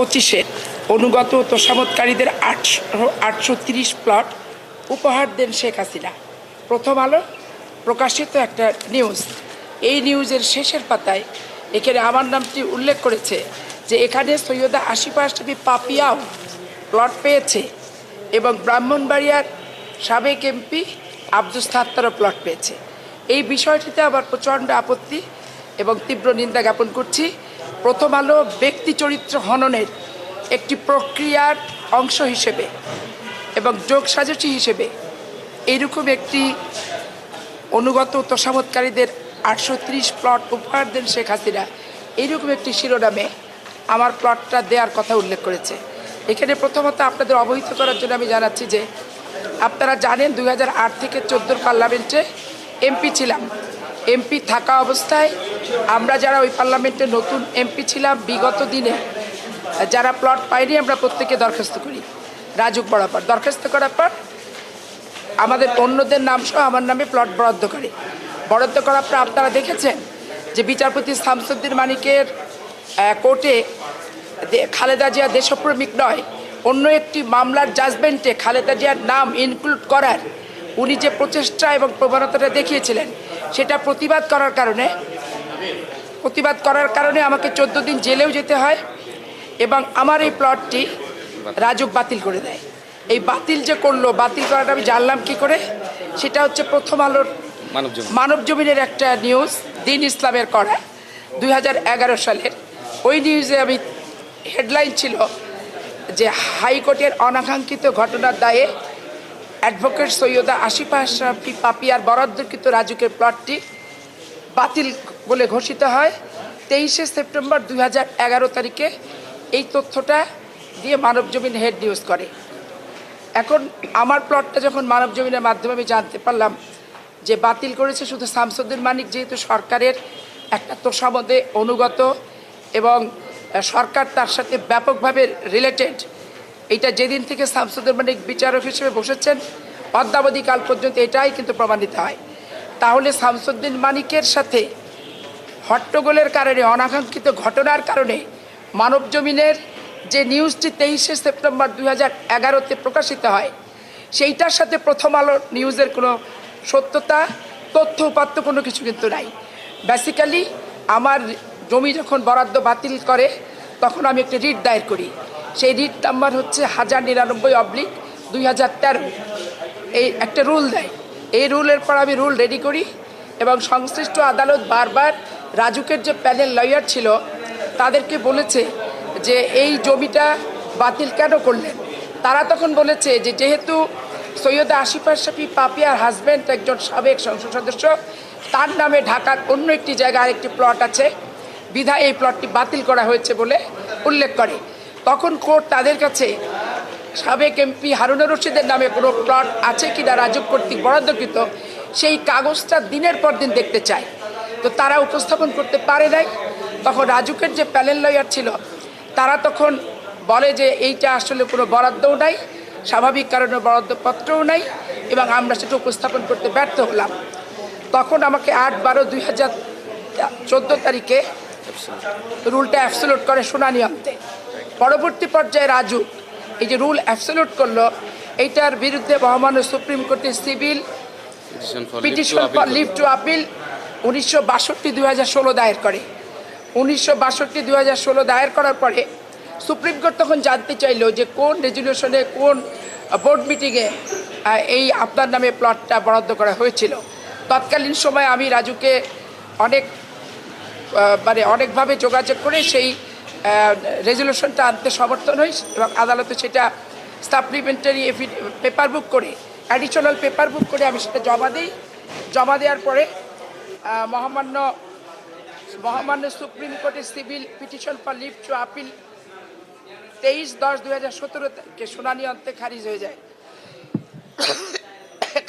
পঁচিশে অনুগত তোষামতকারীদের আটশো আটশো তিরিশ প্লট উপহার দেন শেখ হাসিনা। প্রথম আলো, প্রকাশিত একটা নিউজ। এই নিউজের শেষের পাতায় এখানে আমার নামটি উল্লেখ করেছে যে এখানে সৈয়দা আশিফা আশরাফি পাপিয়াও প্লট পেয়েছে এবং ব্রাহ্মণবাড়িয়ার সাবেক এমপি আব্দুল সাত্তারও প্লট পেয়েছে। এই বিষয়টিতে আবার প্রচণ্ড আপত্তি এবং তীব্র নিন্দা জ্ঞাপন করছি। প্রথম আলো ব্যক্তি চরিত্র হননের একটি প্রক্রিয়ার অংশ হিসেবে এবং যোগ সাজসী হিসেবে এইরকম একটি অনুগত তোষামতকারীদের আটশো ত্রিশ প্লট উপহার দেন শেখ হাসিনা। এইরকম একটি শিরোনামে আমার প্লটটা দেওয়ার কথা উল্লেখ করেছে। এখানে প্রথমত আপনাদের অবহিত করার জন্য আমি জানাচ্ছি যে, আপনারা জানেন দু হাজার আট থেকে চোদ্দোর পার্লামেন্টে এমপি ছিলাম। এমপি থাকা অবস্থায় আমরা যারা ওই পার্লামেন্টে নতুন এমপি ছিলাম, বিগত দিনে যারা প্লট পাইনি, আমরা প্রত্যেকে দরখাস্ত করি। রাজুক বরাবর। দরখাস্ত করার পর আমাদের অন্যদের নাম সহ আমার নামে প্লট বরাদ্দ করে। বরাদ্দ করার পর আপনারা দেখেছেন যে বিচারপতি শামসুদ্দিন মানিকের কোর্টে খালেদা জিয়া দেশপ্রেমিক নয়, অন্য একটি মামলার জাজমেন্টে খালেদা জিয়ার নাম ইনক্লুড করার উনি যে প্রচেষ্টা এবং প্রবণতাটা দেখিয়েছিলেন সেটা প্রতিবাদ করার কারণে প্রতিবাদ করার কারণে আমাকে চোদ্দ দিন জেলেও যেতে হয় এবং আমার এই প্লটটি রাজুক বাতিল করে দেয়। এই বাতিল যে করল বাতিল করাটা আমি জানলাম কি করে? সেটা হচ্ছে প্রথম আলোর মানব জমিনের একটা নিউজ দিন ইসলামের করা দু হাজার এগারো সালের। ওই নিউজে আমি হেডলাইন ছিল যে হাইকোর্টের অনাকাঙ্ক্ষিত ঘটনার দায়ে অ্যাডভোকেট সৈয়দা আশিফা আশরাফি পাপিয়ার বরাদ্দকৃত রাজুকের প্লটটি বাতিল বলে ঘোষিত হয়। তেইশে সেপ্টেম্বর দু হাজার এগারো তারিখে এই তথ্যটা দিয়ে মানব জমিন হেড নিউজ করে। এখন আমার প্লটটা যখন মানব জমিনের মাধ্যমে আমি জানতে পারলাম যে বাতিল করেছে শুধু শামসুদ্দিন মানিক, যেহেতু সরকারের একটা তোষামদে অনুগত এবং সরকার তার সাথে ব্যাপকভাবে রিলেটেড এইটা যেদিন থেকে শামসুদ্দিন মানিক বিচারক হিসেবে বসেছেন অদ্যাবধি কাল পর্যন্ত এটাই কিন্তু প্রমাণিত হয়। তাহলে শামসুদ্দিন মানিকের সাথে হট্টগোলের কারণে, অনাকাঙ্ক্ষিত ঘটনার কারণে মানব জমিনের যে নিউজটি তেইশে সেপ্টেম্বর দুই হাজার এগারোতে প্রকাশিত হয়, সেইটার সাথে প্রথম আলো নিউজের কোনো সত্যতা, তথ্য উপাত্ত কোনো কিছু কিন্তু নাই। বেসিক্যালি আমার জমি যখন বরাদ্দ বাতিল করে, তখন আমি একটি রিট দায়ের করি। সেই রিট নাম্বার হচ্ছে হাজার নিরানব্বই অবলিক দুই হাজার তেরো। এই একটা রুল দেয়। এই রুলের পর আমি রুল রেডি করি এবং সংশ্লিষ্ট আদালত বারবার রাজুকের যে প্যানেল লয়ার ছিল, তাদেরকে বলেছে যে এই জমিটা বাতিল কেন করলেন? তারা তখন বলেছে যে যেহেতু সৈয়দা আশিফা শাফি পাপিয়ার হাজব্যান্ড একজন সাবেক সংসদ সদস্য, তার নামে ঢাকার অন্য একটি জায়গায় আরেকটি প্লট আছে। বিধায় এই প্লটটি বাতিল করা হয়েছে বলে উল্লেখ করে। তখন কোর্ট তাদের কাছে, সাবেক এমপি হারুনুর রশিদের নামে কোনো প্লট আছে কিনা রাজুক কর্তৃক বরাদ্দকৃত, সেই কাগজটা দিনের পর দিন দেখতে চায়। তো তারা উপস্থাপন করতে পারে নাই। তখন রাজুকের যে প্যানেল লয়ার ছিল, তারা তখন বলে যে এইটা আসলে কোনো বরাদ্দও নাই, স্বাভাবিক কারণে বরাদ্দপত্রও নাই এবং আমরা সেটা উপস্থাপন করতে ব্যর্থ হলাম। তখন আমাকে আট বারো দুই হাজার চোদ্দ তারিখে রুলটা অ্যাবসোলুট করে শুনানি অন্তে। পরবর্তী পর্যায়ে রাজু এই যে রুল অ্যাবসোলুট করল এইটার বিরুদ্ধে মহামান্য সুপ্রিম কোর্টের civil petition for leave to appeal উনিশশো বাষট্টি দুই হাজার ষোলো দায়ের করে। উনিশশো বাষট্টি দুই হাজার ষোলো দায়ের করার পরে সুপ্রিম কোর্ট তখন জানতে চাইলো যে কোন রেজলিউশনে কোন বোর্ড মিটিংয়ে এই আপনার নামে প্লটটা বরাদ্দ করা হয়েছিল। তৎকালীন সময় আমি রাজুকে অনেক মানে অনেকভাবে যোগাযোগ করে সেই রেজলিউশনটা আনতে সমর্থন হই এবং আদালতে সেটা সাপ্লিমেন্টারি পেপার বুক করে অ্যাডিশনাল পেপার বুক করে আমি সেটা জমা দিই। জমা দেওয়ার পরে মহামান্য মহামান্য সুপ্রিম কোর্টের civil petition for leave to appeal তেইশ দশ দু হাজার সতেরোকে শুনানি অন্তে খারিজ হয়ে যায়।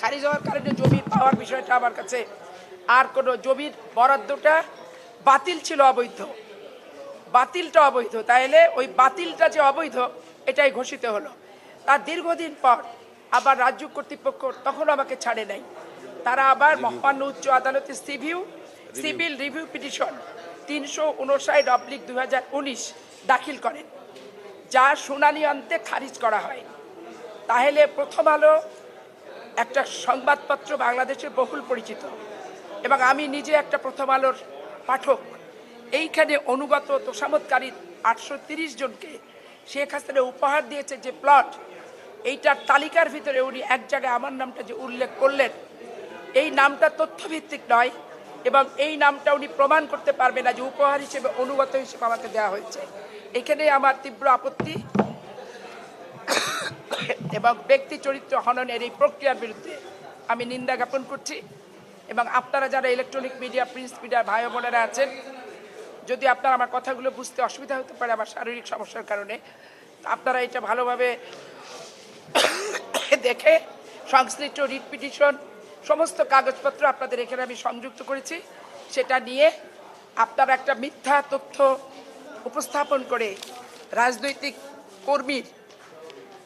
খারিজ হওয়ার কারণে জমি পাওয়ার বিষয়টা আমার কাছে আর কোনো জমির বরাদ্দটা বাতিল ছিল অবৈধ। বাতিলটা অবৈধ। তাইলে ওই বাতিলটা যে অবৈধ এটাই ঘোষিত হলো। তার দীর্ঘদিন পর আবার রাজ্য কর্তৃপক্ষ তখন আমাকে ছাড়ে নাই। তারা আবার মহামান্য উচ্চ আদালতে সিভিউ সিভিল রিভিউ পিটিশন তিনশো উনষাট অবলিক দু দাখিল করেন যা শুনানি অন্তে খারিজ করা হয়। তাহলে প্রথম আলো একটা সংবাদপত্র বাংলাদেশে বহুল পরিচিত। এবং আমি নিজে একটা প্রথম আলোর পাঠক। এইখানে অনুগত তোষামতকারী আটশো জনকে শেখ হাসিনা উপহার দিয়েছে যে প্লট, এইটার তালিকার ভিতরে উনি এক জায়গায় আমার নামটা যে উল্লেখ করলেন, এই নামটা তথ্যভিত্তিক নয় এবং এই নামটা উনি প্রমাণ করতে পারবে না যে উপহার হিসেবে, অনুগত হিসেবে আমাকে দেওয়া হয়েছে। এখানে আমার তীব্র আপত্তি এবং ব্যক্তি চরিত্র হননের এই প্রক্রিয়ার বিরুদ্ধে আমি নিন্দা জ্ঞাপন করছি এবং আপনারা যারা ইলেকট্রনিক মিডিয়া প্রিন্ট মিডিয়া ভাই বোনেরা আছেন যদি আপনার আমার কথাগুলো বুঝতে অসুবিধা হতে পারে আমার শারীরিক সমস্যার কারণে, আপনারা এটা ভালোভাবে দেখে সংশ্লিষ্ট রিট পিটিশন, সমস্ত কাগজপত্র আপনাদের এখানে আমি সংযুক্ত করেছি। সেটা নিয়ে আপনারা একটা মিথ্যা তথ্য উপস্থাপন করে রাজনৈতিক কর্মীর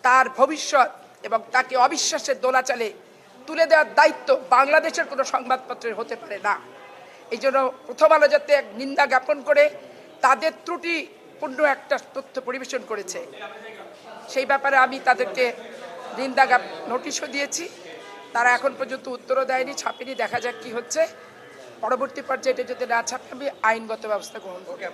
তার ভবিষ্যৎ এবং তাকে অবিশ্বাসের দোলাচালে তুলে দেওয়ার দায়িত্ব বাংলাদেশের কোনো সংবাদপত্রের হতে পারে না। এই জন্য প্রথম আলো যাতে এক নিন্দা জ্ঞাপন করে, তাদের ত্রুটিপূর্ণ একটা তথ্য পরিবেশন করেছে। সেই ব্যাপারে আমি তাদেরকে নিন্দা নোটিশও দিয়েছি। তারা এখন পর্যন্ত উত্তরও দেয়নি, ছাপেনি, দেখা যাক কি হচ্ছে। পরবর্তী পর্যায়ে এটা যদি না ছাপে আমি আইনগত ব্যবস্থা গ্রহণ করব।